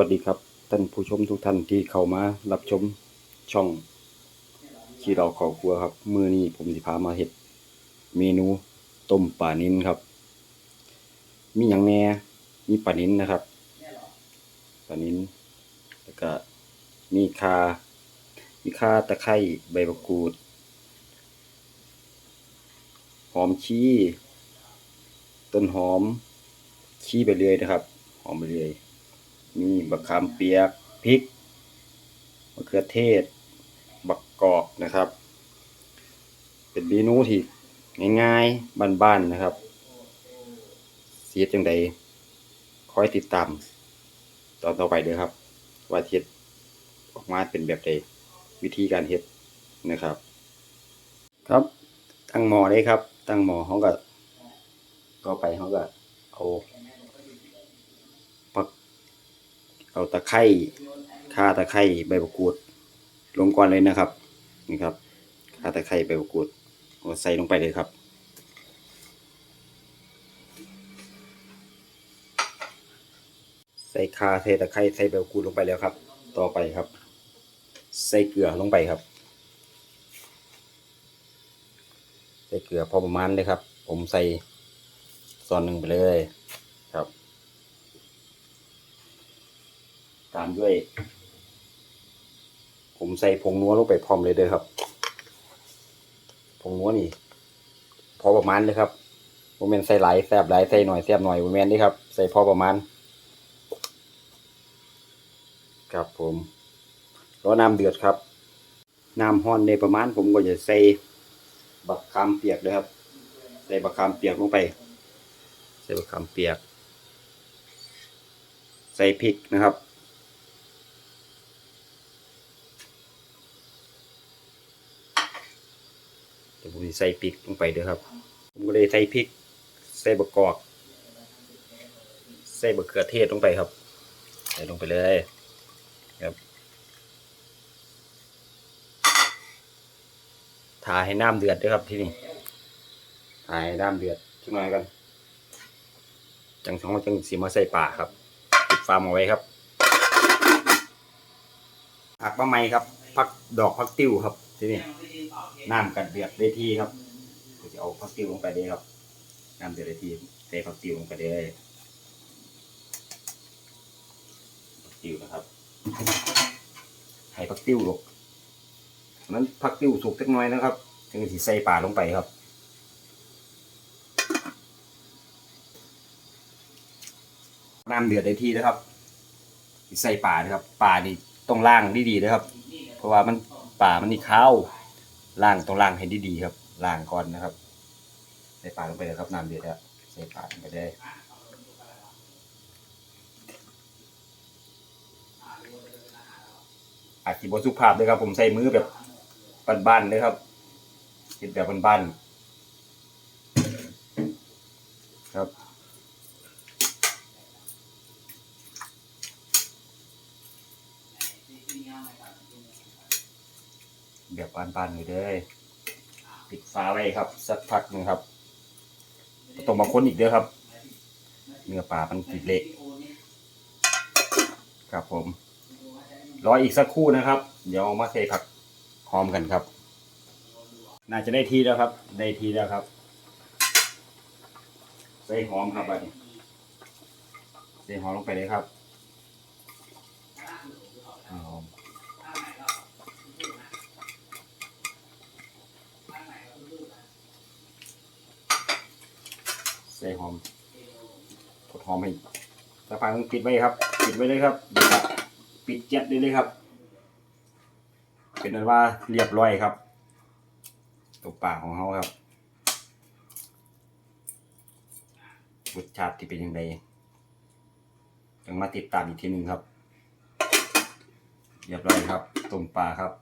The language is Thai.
วัสดีครับ ท่านผู้ชมทุกท่านที่เข้ามารับชมช่องที่เราขอครัวครับ มือนี้ผมสิพามาเฮ็ด เมนูต้มปลานิ้นครับ มีอย่างแหน่มีปลานิ้นนะครับปลานิ้นแล้วก็มีคา มีข่าตะไคร้ใบมะกรูดหอมชี้ต้นหอมชี้ไปเรื่อยนะครับ หอมไปเรื่อย มีบักขามเปียกพริกมะเขือเทศ บักกอกนะครับ เป็นเมนูที่ง่ายๆบ้านๆนะครับ เสียจังใดคอยติดตาม ตอนต่อไปเด้อครับ ว่าเฮ็ดออกมาเป็นแบบใดวิธีการเฮ็ดนะครับ ครับตั้งหม้อเลยครับ ตั้งหม้อเขาก็ต่อไปเขาก็เอา เอาตะไคร้ข่าตะไคร้ใบมะกรูด ลงก่อนเลยนะครับ นี่ครับข่าตะไคร้ใบมะกรูดเอาใส่ลงไปเลยครับใส่ข่าใส่ตะไคร้ใส่ใบมะกรูดลงไปแล้วครับ ต่อไปครับ ใส่เกลือลงไปครับ ใส่เกลือพอประมาณเลยครับ ผมใส่ส่วนหนึ่งไปเลยครับ ตามด้วย ผมใส่ผงนัวลงไปพร้อมเลยเด้อครับ ผงนัวนี่ พอประมาณเลยครับผมเป็นใส่หลายแซบหลายใส่หน่อยแซบหน่อยผมแมนนี่ครับ ใส่พอประมาณ ครับผมรอน้ำเดือดครับน้ำห้อนในประมาณผมก็จะใส่บักคามเปียกเลยครับ ใส่บักคามเปียกลงไป ใส่บักคามเปียก ใส่พริกนะครับ เดี๋ยวผมจะใส่พริกลงไปเด้อครับ ผมก็เลยใส่พริก ใส่บะกอก ใส่บะเขือเทศลงไปครับ ใส่ลงไปเลยครับทาให้น้ำเดือดด้วยครับที่นี่ทาให้น้ำเดือดทิ้งไว้กัน จังสองจังสีมาใส่ป่าครับปิดฟาร์มเอาไว้ครับผักมะไม้ครับผักดอกผักติ้วครับ ที่นี่น้ำกันเดือดได้ที่ครับก็จะเอาผักติ้วลงไปเลยครับน้ำเดือดได้ที่เทผักติ้วลงไปเลยผักติ้วนะครับให้ผักติ้วลงนั้นผักติ้วสุกเล็กน้อยนะครับถึงจะใส่ปลาลงไปครับน้ำเดือดได้ที่นะครับใส่ปลานะครับปลานี่ต้องล่างดีๆนะครับ เพราะว่ามัน ป่ามันนี่ข้าวล่างต้องล่างให้ดีๆครับล่างก่อนนะครับ ใส่ปลาลงไปเลยครับน้ำเดือดแล้วใส่ปลาลงไปได้อาจจะบสุภาพเลยครับ ผมใส่มือแบบบ้านๆเลยครับคิดแบบบ้านๆครับ แบบบานๆเลยเด้อปิดฝาไว้ครับ สักพักหนึงครับต้องมาค้นอีกเด้อครับ เนื้อปลามันติดเละครับผม รออีกสักครู่นะครับ เดี๋ยวมาใส่ผักหอมกันครับ น่าจะได้ทีแล้วครับ ได้ทีแล้วครับ ใส่หอมครับบัดนี้ใส่หอมลงไปเลยครับหอม ใส่หอมกดหอมให้สักพักนึงปิดไว้ครับ ปิดไว้เลยครับปิดเจ็ดได้เลยครับ เป็นนั้นว่าเรียบร้อยครับตัวปลาของเขาครับรสชาติที่เป็นยังไงยังมาติดตามอีกทีหนึ่งครับ เรียบร้อยครับต้มปลาครับ